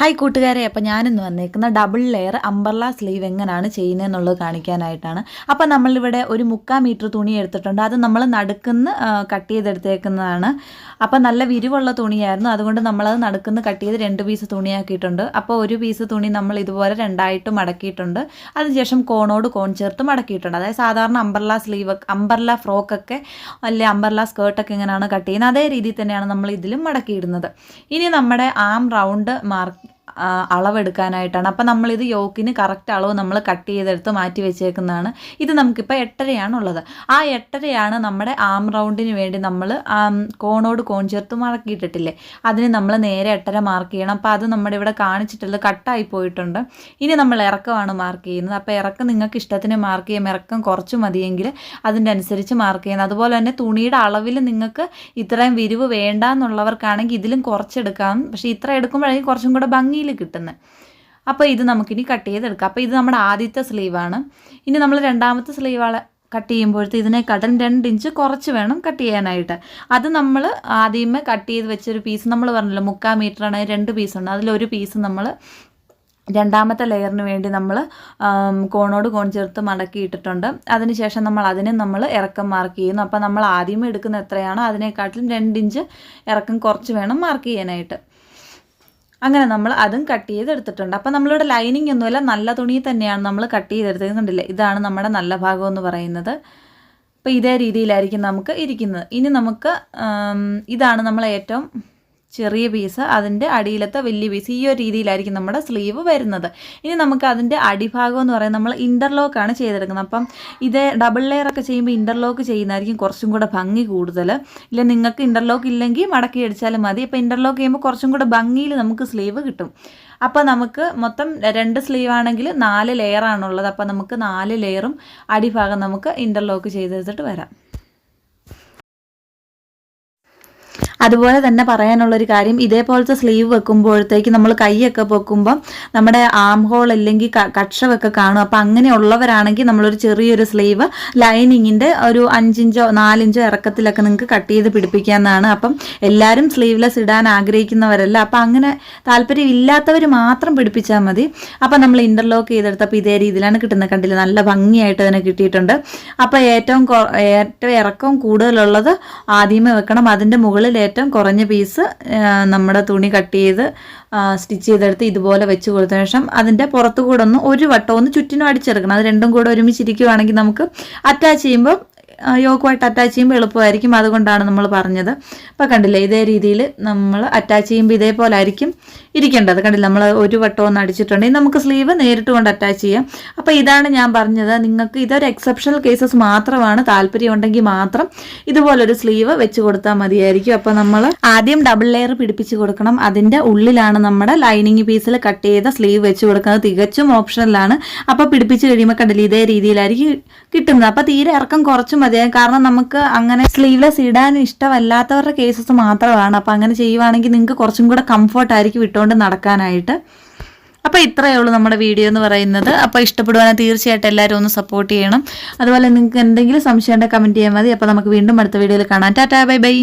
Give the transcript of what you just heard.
Hi കൂട്ടുകാരെ. അപ്പോൾ ഞാനിന്ന് വന്നേക്കുന്ന ഡബിൾ ലെയർ അമ്പർല സ്ലീവ് എങ്ങനെയാണ് ചെയ്യുന്നത് എന്നുള്ളത് കാണിക്കാനായിട്ടാണ്. അപ്പോൾ നമ്മളിവിടെ ഒരു മുക്കാൽ മീറ്റർ തുണി എടുത്തിട്ടുണ്ട്. അത് നമ്മൾ നടുക്കുന്ന് കട്ട് ചെയ്തെടുത്തേക്കുന്നതാണ്. അപ്പോൾ നല്ല വിരിവുള്ള തുണിയായിരുന്നു. അതുകൊണ്ട് നമ്മളത് നടുക്കുന്ന് കട്ട് ചെയ്ത് രണ്ട് പീസ് തുണിയാക്കിയിട്ടുണ്ട്. അപ്പോൾ ഒരു പീസ് തുണി നമ്മൾ ഇതുപോലെ രണ്ടായിട്ട് മടക്കിയിട്ടുണ്ട്. അതിനുശേഷം കോണോട് കോൺ ചേർത്ത് മടക്കിയിട്ടുണ്ട്. അതായത് സാധാരണ അമ്പർല സ്ലീവ് അമ്പർല ഫ്രോക്കൊക്കെ അല്ലെ അമ്പർല സ്കേർട്ടൊക്കെ എങ്ങനെയാണ് കട്ട് ചെയ്യുന്നത്? അതേ രീതിയിൽ തന്നെയാണ് നമ്മൾ ഇതിലും മടക്കിയിടുന്നത്. ഇനി നമ്മുടെ ആം റൗണ്ട് മാർക്ക് അളവെടുക്കാനായിട്ടാണ്. അപ്പം നമ്മളിത് യോക്കിന് കറക്റ്റ് അളവ് നമ്മൾ കട്ട് ചെയ്തെടുത്ത് മാറ്റി വെച്ചേക്കുന്നതാണ്. ഇത് നമുക്കിപ്പോൾ എട്ടരയാണ് ഉള്ളത് ആ എട്ടരയാണ് നമ്മുടെ ആം റൗണ്ടിന് വേണ്ടി നമ്മൾ കോണോട് കോൺ ചേർത്ത് മറക്കിയിട്ടിട്ടില്ലേ അതിന് നമ്മൾ നേരെ എട്ടര മാർക്ക് ചെയ്യണം. അപ്പോൾ അത് നമ്മുടെ ഇവിടെ കാണിച്ചിട്ടുള്ളത് കട്ടായി പോയിട്ടുണ്ട്. ഇനി നമ്മൾ ഇറക്കമാണ് മാർക്ക് ചെയ്യുന്നത്. അപ്പോൾ ഇറക്കം നിങ്ങൾക്ക് ഇഷ്ടത്തിന് മാർക്ക് ചെയ്യാം. ഇറക്കം കുറച്ച് മതിയെങ്കിൽ അതിന്റെ അനുസരിച്ച് മാർക്ക് ചെയ്യണം അതുപോലെ തന്നെ തുണിയുടെ അളവിൽ നിങ്ങൾക്ക് ഇത്രയും വിരിവ് വേണ്ട എന്നുള്ളവർക്കാണെങ്കിൽ ഇതിലും കുറച്ചെടുക്കാം. പക്ഷേ ഇത്ര എടുക്കുമ്പോഴായിരിക്കും കുറച്ചും കൂടെ ഭംഗിയിൽ കിട്ടുന്നത് അപ്പോൾ ഇത് നമുക്കിനി കട്ട് ചെയ്തെടുക്കാം. അപ്പോൾ ഇത് നമ്മുടെ ആദ്യത്തെ സ്ലീവാണ് ഇനി നമ്മൾ രണ്ടാമത്തെ സ്ലീവ് കട്ട് ചെയ്യുമ്പോഴത്തെ ഇതിനെക്കാട്ടും രണ്ട് ഇഞ്ച് കുറച്ച് വേണം കട്ട് ചെയ്യാനായിട്ട്. അത് നമ്മൾ ആദ്യമേ കട്ട് ചെയ്ത് വെച്ചൊരു പീസ് നമ്മൾ പറഞ്ഞല്ലോ മുക്കാൽ മീറ്റർ ആണെങ്കിൽ രണ്ട് പീസ് ഉണ്ട്. അതിലൊരു പീസ് നമ്മൾ രണ്ടാമത്തെ ലെയറിന് വേണ്ടി നമ്മൾ കോണോട് കോൺ ചേർത്ത് മടക്കി ഇട്ടിട്ടുണ്ട്. അതിനുശേഷം നമ്മൾ അതിനെ നമ്മൾ ഇറക്കം മാർക്ക് ചെയ്യുന്നു. അപ്പോൾ നമ്മൾ ആദ്യമേ എടുക്കുന്ന എത്രയാണോ അതിനെക്കാട്ടിലും രണ്ട് ഇഞ്ച് ഇറക്കം കുറച്ച് വേണം മാർക്ക് ചെയ്യാനായിട്ട്. അങ്ങനെ നമ്മൾ അതും കട്ട് ചെയ്തെടുത്തിട്ടുണ്ട്. അപ്പോൾ നമ്മളിവിടെ ലൈനിങ് ഒന്നുമില്ല നല്ല തുണി തന്നെയാണ് നമ്മൾ കട്ട് ചെയ്തെടുത്തത് കണ്ടില്ലേ ഇതാണ് നമ്മുടെ നല്ല ഭാഗം എന്ന് പറയുന്നത്. അപ്പോൾ ഇതേ രീതിയിലായിരിക്കും നമുക്ക് ഇരിക്കുന്നത്. ഇനി നമുക്ക് ഇതാണ് നമ്മൾ ഏറ്റവും ചെറിയ പീസ് അതിന്റെ അടിയിലത്തെ വലിയ പീസ് ഈ ഒരു രീതിയിലായിരിക്കും നമ്മുടെ സ്ലീവ് വരുന്നത്. ഇനി നമുക്ക് അതിന്റെ അടിഭാഗം എന്ന് പറയുന്നത് നമ്മൾ ഇന്റർലോക്കാണ് ചെയ്തെടുക്കുന്നത്. അപ്പം ഇത് ഡബിൾ ലെയർ ഒക്കെ ചെയ്യുമ്പോൾ ഇന്റർലോക്ക് ചെയ്യുന്നതായിരിക്കും കുറച്ചും കൂടെ ഭംഗി കൂടുതൽ. ഇല്ല നിങ്ങൾക്ക് ഇന്റർലോക്ക് ഇല്ലെങ്കിൽ മടക്കി അടിച്ചാലും മതി. അപ്പോൾ ഇന്റർലോക്ക് ചെയ്യുമ്പോൾ കുറച്ചും കൂടെ ഭംഗിയിൽ നമുക്ക് സ്ലീവ് കിട്ടും. അപ്പോൾ നമുക്ക് മൊത്തം രണ്ട് സ്ലീവ് ആണെങ്കിൽ നാല് ലെയർ ആണുള്ളത്. അപ്പോൾ നമുക്ക് നാല് ലെയറും അടിഭാഗം നമുക്ക് ഇന്റർലോക്ക് ചെയ്തെടുത്തിട്ട് വരാം. അതുപോലെ തന്നെ പറയാനുള്ളൊരു കാര്യം ഇതേപോലത്തെ സ്ലീവ് വെക്കുമ്പോഴത്തേക്ക് നമ്മൾ കൈയൊക്കെ പൊക്കുമ്പം നമ്മുടെ ആം ഹോൾ അല്ലെങ്കിൽ കക്ഷമൊക്കെ കാണും. അപ്പം അങ്ങനെയുള്ളവരാണെങ്കിൽ നമ്മളൊരു ചെറിയൊരു സ്ലീവ് ലൈനിങ്ങിന്റെ ഒരു അഞ്ചിഞ്ചോ നാലിഞ്ചോ ഇറക്കത്തിലൊക്കെ നിങ്ങൾക്ക് കട്ട് ചെയ്ത് പിടിപ്പിക്കാമെന്നാണ് അപ്പം എല്ലാവരും സ്ലീവ്ലെസ് ഇടാൻ ആഗ്രഹിക്കുന്നവരല്ല. അപ്പം അങ്ങനെ താല്പര്യം ഇല്ലാത്തവർ മാത്രം പിടിപ്പിച്ചാൽ മതി. അപ്പം നമ്മൾ ഇന്റർലോക്ക് ചെയ്തെടുത്തപ്പോൾ ഇതേ രീതിയിലാണ് കിട്ടുന്നത് കണ്ടില്ല? നല്ല ഭംഗിയായിട്ട് തന്നെ കിട്ടിയിട്ടുണ്ട്. അപ്പോൾ ഏറ്റവും ഏറ്റവും ഇറക്കം കൂടുതലുള്ളത് ആദ്യമേ വെക്കണം. അതിന്റെ മുകളിൽ ഏറ്റവും കുറഞ്ഞ പീസ് നമ്മുടെ തുണി കട്ട് ചെയ്ത് സ്റ്റിച്ച് ചെയ്തെടുത്ത് ഇതുപോലെ വെച്ച് കൊടുത്തതിന് ശേഷം അതിന്റെ പുറത്തു കൂടെ ഒന്ന് ഒരു വട്ടം ഒന്ന് ചുറ്റിനും അടിച്ചെടുക്കണം. അത് രണ്ടും കൂടെ ഒരുമിച്ചിരിക്കുവാണെങ്കിൽ നമുക്ക് അറ്റാച്ച് ചെയ്യുമ്പോൾ യോക്കുമായിട്ട് അറ്റാച്ച് ചെയ്യുമ്പോൾ എളുപ്പമായിരിക്കും. അതുകൊണ്ടാണ് നമ്മൾ പറഞ്ഞത്. അപ്പോൾ കണ്ടില്ലേ ഇതേ രീതിയിൽ നമ്മൾ അറ്റാച്ച് ചെയ്യുമ്പോൾ ഇതേപോലെ ആയിരിക്കും ഇരിക്കേണ്ടത്. കണ്ടില്ല നമ്മൾ ഒരു വട്ടം ഒന്ന് അടിച്ചിട്ടുണ്ടെങ്കിൽ നമുക്ക് സ്ലീവ് നേരിട്ട് കൊണ്ട് അറ്റാച്ച് ചെയ്യാം. അപ്പോൾ ഇതാണ് ഞാൻ പറഞ്ഞത്. നിങ്ങൾക്ക് ഇതൊരു എക്സെപ്ഷണൽ കേസസ് മാത്രമാണ്. താല്പര്യം ഉണ്ടെങ്കിൽ മാത്രം ഇതുപോലൊരു സ്ലീവ് വെച്ച് കൊടുത്താൽ മതിയായിരിക്കും. അപ്പോൾ നമ്മൾ ആദ്യം ഡബിൾ ലെയർ പിടിപ്പിച്ച് കൊടുക്കണം. അതിന്റെ ഉള്ളിലാണ് നമ്മുടെ ലൈനിങ് പീസിൽ കട്ട് ചെയ്ത സ്ലീവ് വെച്ച് കൊടുക്കുന്നത്. തികച്ചും ഓപ്ഷനിലാണ് അപ്പോൾ പിടിപ്പിച്ച് കഴിയുമ്പോൾ കണ്ടില്ല ഇതേ രീതിയിലായിരിക്കും കിട്ടുന്നത്. അപ്പോൾ തീരെ ഇറക്കം കുറച്ച് മതിയാകും കാരണം നമുക്ക് അങ്ങനെ സ്ലീവ്ലെസ് ഇടാൻ ഇഷ്ടമല്ലാത്തവരുടെ കേസസ് മാത്രമാണ്. അപ്പം അങ്ങനെ ചെയ്യുവാണെങ്കിൽ നിങ്ങൾക്ക് കുറച്ചും കൂടെ കംഫർട്ട് ആയിരിക്കും ഇട്ടുകൊണ്ട് നടക്കാനായിട്ട്. അപ്പോൾ ഇത്രയേ ഉള്ളൂ നമ്മുടെ വീഡിയോ എന്ന് പറയുന്നത്. അപ്പോൾ ഇഷ്ടപ്പെടുവാണെങ്കിൽ തീർച്ചയായിട്ടും എല്ലാവരും ഒന്ന് സപ്പോർട്ട് ചെയ്യണം. അതുപോലെ നിങ്ങൾക്ക് എന്തെങ്കിലും സംശയം ഉണ്ടെങ്കിൽ കമന്റ് ചെയ്യാൻ മതി. അപ്പോൾ നമുക്ക് വീണ്ടും അടുത്ത വീഡിയോയിൽ കാണാം. Tata bye bye.